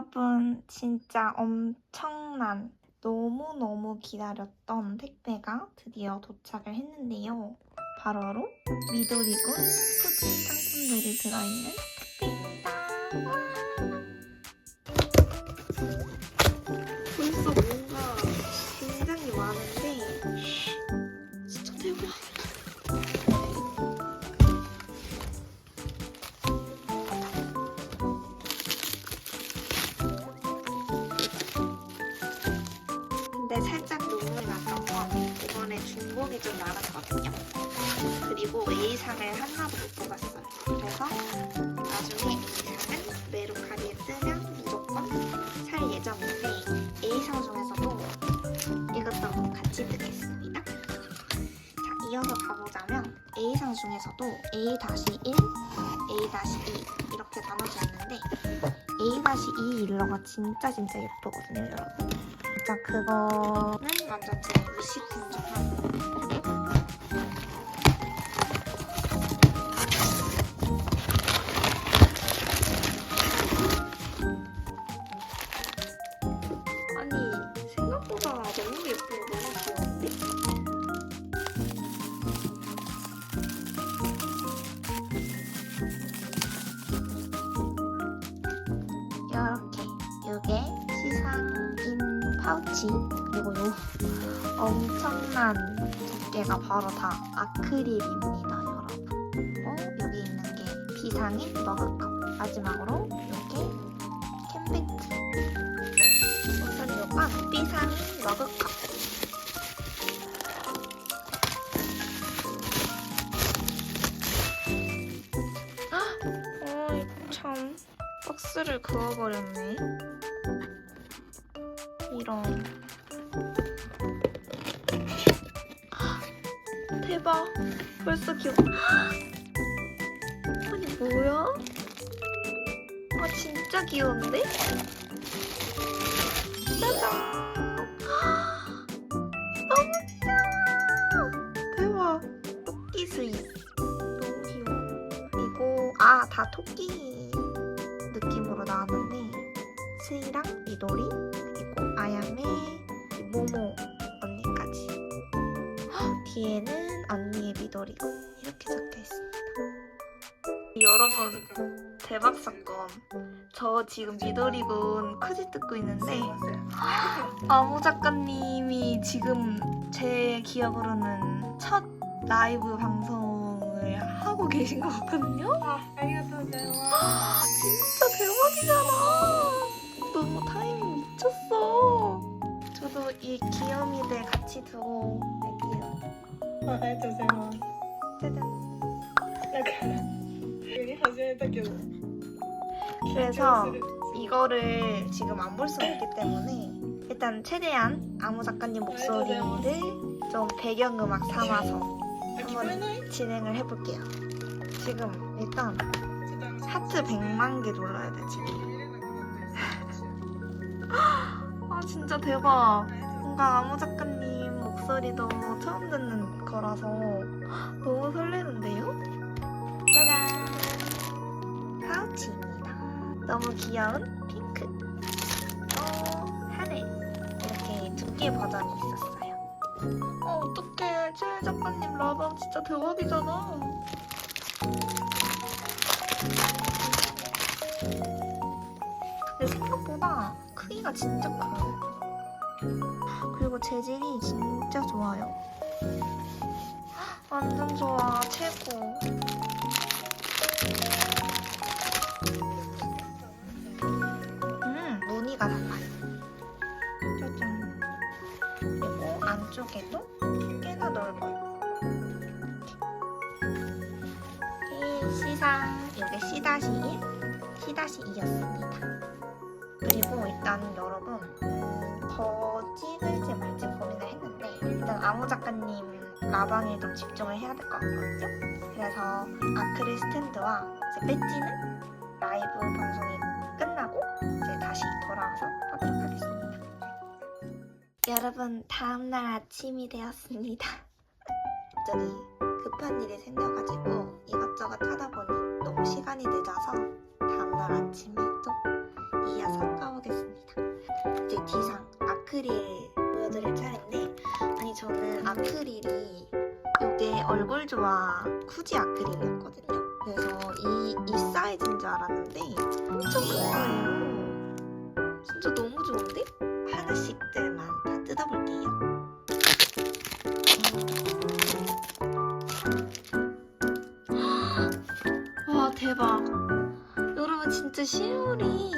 여러분, 진짜 엄청난 너무너무 기다렸던 택배가 드디어 도착을 했는데요. 바로바로 미도리군 푸지 상품들이 들어있는 택배입니다. 그리고 A상을 하나도 못 뽑았어요. 그래서 나중에 A상은 메루카리에 뜨면 무조건 살 예정인데 A상 중에서도 이것도 같이 듣겠습니다. 자, 이어서 가보자면 A상 중에서도 A-1, A-2 이렇게 나눠져 있는데 A-2 일러가 진짜 진짜 예쁘거든요, 여러분. 진짜 그거는 완전 제 무식분정한 그리고 요. 엄청난 두께가 바로 다 아크릴입니다 여러분. 그리고 여기 있는 게 비상인 머그컵. 마지막으로 이게 우선 요건 비상인 머그컵. 어이 참 박스를 그어버렸네. 이런 대박 벌써 귀여워 아니 뭐야? 아 진짜 귀여운데? 짜잔. 너무 귀여워 대박. 토끼 스윗 너무 귀여워. 그리고 아 다 토끼 느낌으로 나왔는데 스이랑 미도리 그리고 아야메 모모 언니까지. 헉, 뒤에는 언니의 미도리고 이렇게 적혀 있습니다. 여러분 대박 사건. 저 지금 미도리군 크지 뜯고 있는데 아무 작가님이 지금 제 기억으로는 첫 라이브 방송을 하고 계신 것 같거든요. 아, 알겠어. あありがとうございます。 짜잔. なんか、急に始めたけど。 그래서 이거를 지금 안 볼 수 없기 때문에 일단 최대한 아무 작가님 목소리를 좀 배경음악 삼아서 あ、聞こえない。 진행을 해볼게요. 지금 일단 ちょっとあの 하트 100만 개 눌러야 돼 지금. 見れなくなったりとか 아 진짜 대박. 뭔가 아무 작가님 목소리도 처음 듣는 거라서 너무 설레는데요? 짜잔! 파우치입니다. 너무 귀여운 핑크. 또 하늘. 이렇게 두 개 버전이 있었어요. 어, 어떡해. 최 작가님 라방 진짜 대박이잖아. 근데 생각보다 크기가 진짜 커요. 그리고 재질이 진짜 좋아요. 완전 좋아, 최고. 음, 무늬가 달라요. 짜잔. 그리고 안쪽에도 꽤나 넓어요. 이렇게 시상, 이게 C-1, C-2였습니다. 그리고 일단 여러분 음, 더 찍을지 말지 고민을 했는데 일단 아무 작가님 라방에 좀 집중을 해야 될 것 같거든요. 그래서 아크릴 스탠드와 이제 배지는 라이브 방송이 끝나고 이제 다시 돌아와서 하도록 하겠습니다. 여러분 다음날 아침이 되었습니다. 갑자기 급한 일이 생겨가지고 이것저것 하다 보니 너무 시간이 늦어서 다음날 아침에 또 이어서 아크릴 보여드릴 차례인데 아니 저는 아크릴이 이게 얼굴 좋아 쿠지 아크릴이었거든요. 그래서 이, 이 사이즈인 줄 알았는데 엄청 큰 거예요. 진짜 너무 좋은데? 하나씩들만 다 뜯어볼게요. 와 대박 여러분 진짜 실물이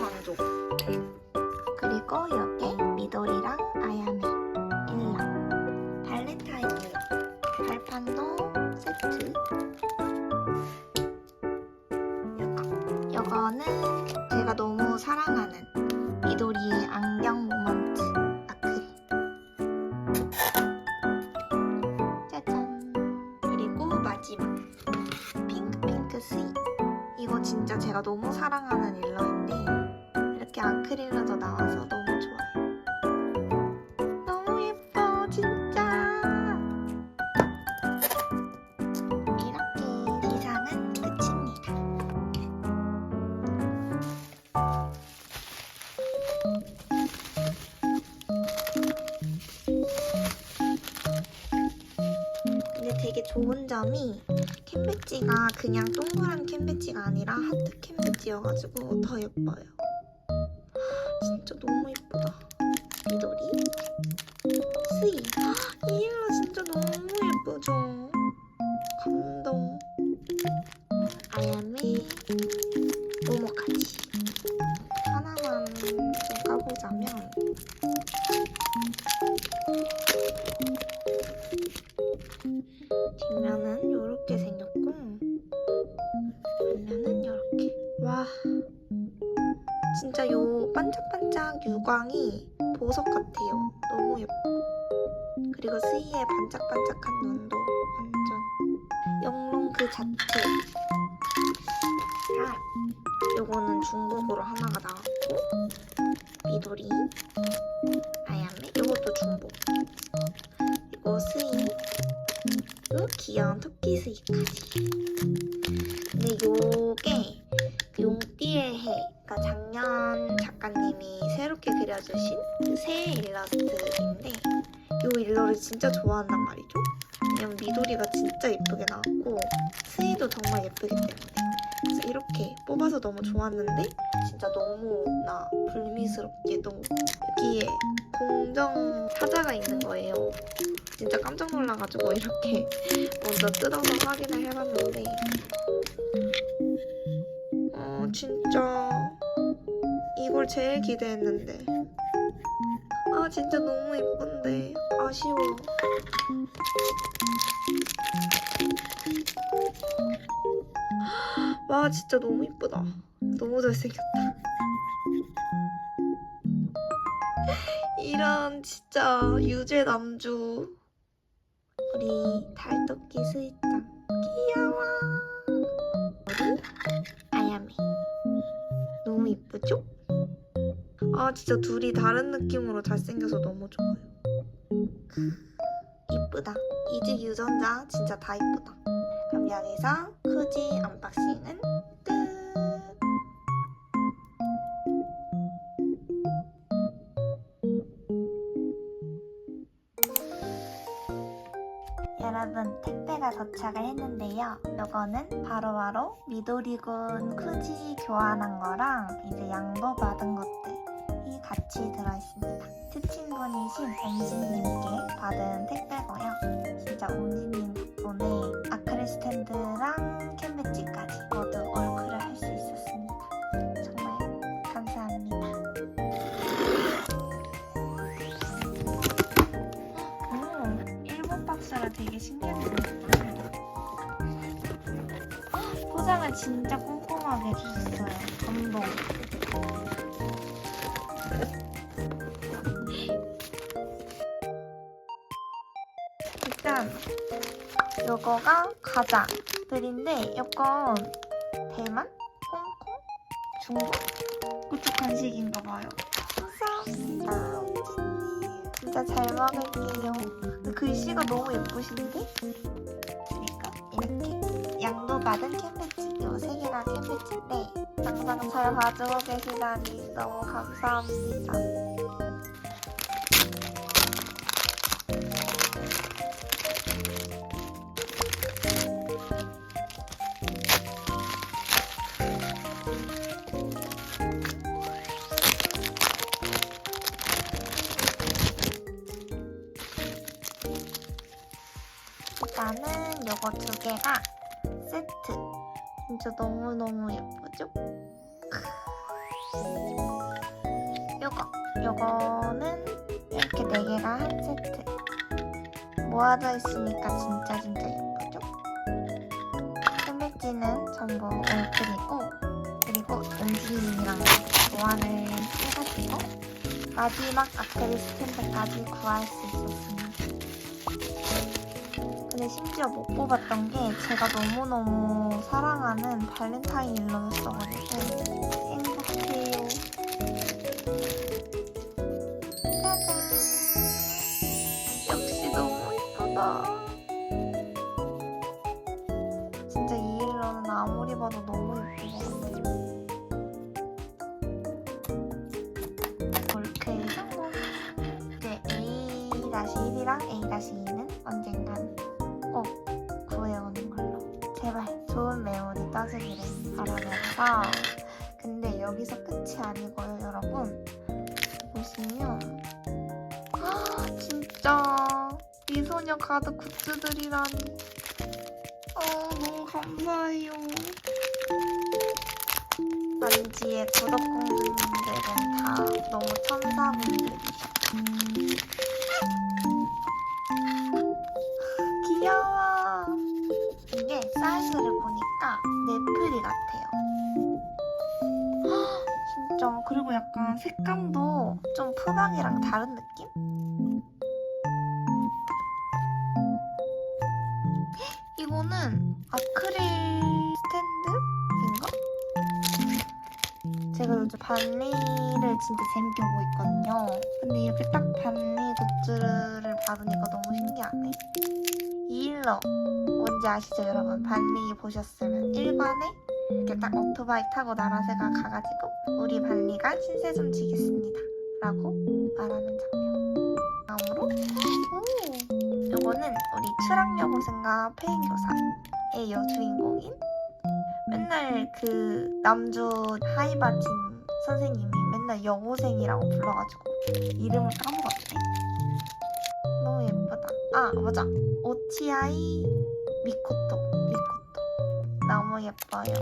만족. 그리고 여기 미도리랑 아야메, 발렌타인 일라. 발판도 세트. 요거는 제가 너무 사랑하는 미도리의 안경 모먼트 아크릴. 짜잔. 그리고 마지막 핑크핑크 스윗. 이거 진짜 제가 너무 사랑하는 일러인데 이렇게 아크릴로도 나와서 너무 좋아요. 너무 예뻐 진짜. 이렇게 시상은 끝입니다. 근데 되게 좋은 점이 캔 배지가 그냥 동그란 캔 배지가 아니라 하트 캔 배지여가지고 더 예뻐요. 진짜 너무 예쁘다. 미도리, 스이. 이 일로 진짜 너무 예쁘죠? 감동. 아야메, 모모까지. 하나만 좀 까보자면 뒷면은 이렇게 생겼 반짝반짝 유광이 보석 같아요. 너무 예뻐. 그리고 스이의 반짝반짝한 눈도 완전 영롱 그 자체. 아, 요거는 중복으로 하나가 나왔고 미도리 아야메 요것도 중복. 그리고 스이 그리고 귀여운 토끼 스이까지. 근데 요 좋아한단 말이죠. 왜냐면 미도리가 진짜 예쁘게 나왔고 스이도 정말 예쁘기 때문에 그래서 이렇게 뽑아서 너무 좋았는데 진짜 너무 나 불미스럽게도 여기에 공정 사자가 있는 거예요. 진짜 깜짝 놀라가지고 이렇게 먼저 뜯어서 확인을 해봤는데 어 진짜 이걸 제일 기대했는데 아 진짜 너무 예쁜데. 아쉬워. 와 진짜 너무 예쁘다. 너무 잘생겼다. 이런 진짜 유죄 남주. 우리 달토끼 스윗장 귀여워. 아야메 너무 이쁘죠? 아 진짜 둘이 다른 느낌으로 잘생겨서 너무 좋아요. 이쁘다. 이즈 유전자 진짜 다 이쁘다. 그럼 여기서 쿠지 언박싱은 끝. 여러분 택배가 도착을 했는데요. 요거는 바로바로 미도리군 쿠지 교환한 거랑 이제 양도 받은 것들이 같이 들어있습니다. 특친분이신 옴지님께 받은 택배고요. 진짜 옴지님 덕분에 아크릴 스탠드랑 캔배지 요거가 과자들인데 약간 대만? 홍콩? 중국? 그쪽 간식인가 봐요. 감사합니다. 진짜 잘 먹을게요. 글씨가 너무 예쁘신데? 그러니까 이렇게 양도 받은 캔배지 요세 개가 캔배지인데 항상 잘 봐주고 계시다니 너무 감사합니다. 진짜 너무너무 예쁘죠? 요거. 요거는 이렇게 네 개가 한 세트. 모아져 있으니까 진짜 진짜 예쁘죠? 캔배지는 전부 올클이고 그리고 은지님이랑 보완을 해가지고 마지막 아크릴 스탠드까지 구할 수 있었습니다. 근데 심지어 못 뽑았던 게 제가 너무너무 사랑하는 발렌타인 일러였어가지고 행복해요. 짜잔. 역시 너무 예쁘다. 진짜 이 일러는 아무리 봐도 너무 예쁜 것 같아요. 볼케이 성공. 이제 A-1이랑 A-2 바라면서 근데 여기서 끝이 아니고요 여러분. 보시면 아 진짜. 미소녀 가득 굿즈들이라니. 어 너무 감사해요. 만지의 구독공주님들은 다 너무 천사분들이셔 귀여워. 이게 사이즈를 보니까 네플이 같아요. 헉, 진짜 그리고 약간 색감도 좀 푸방이랑 다른 느낌? 이거는 아크릴 스탠드인가? 제가 요즘 발리를 진짜 재밌게 보고 있거든요. 근데 이렇게 딱 발리 굿즈를 받으니까 너무 신기하네. 이 일러 뭔지 아시죠 여러분? 발리 보셨으면 1관에 이렇게 딱 오토바이 타고 나라새가 가가지고 우리 발리가 신세 좀 지겠습니다. 라고 말하는 장면. 다음으로 오, 요거는 우리 추락여고생과 페인교사의 여주인공인 맨날 그 남주 하이바진 선생님이 맨날 여고생이라고 불러가지고 이름을 까먹었네. 너무 예쁘다. 아 맞아. 오치아이 미코토 미코토 너무 예뻐요.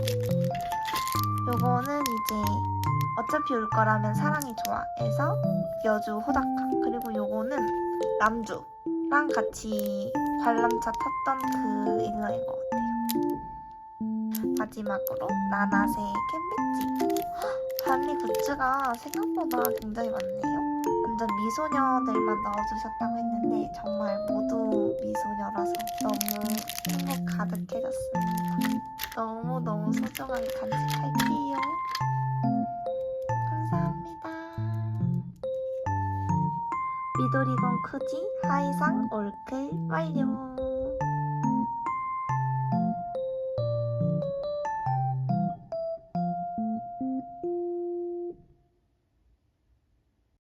요거는 이제 어차피 올 거라면 사랑이 좋아해서 여주 호다카. 그리고 요거는 남주랑 같이 관람차 탔던 그 일러인 것 같아요. 마지막으로 나나세 캔배지. 발리 굿즈가 생각보다 굉장히 많네요 완전 미소녀들만 넣어주셨다고 했는데 정말 모두 미소녀라서 너무 행복 가득해졌습니다. 너무너무 소중하게 간직할게요. 감사합니다. 미도리건 크지 하이상 올클 완료.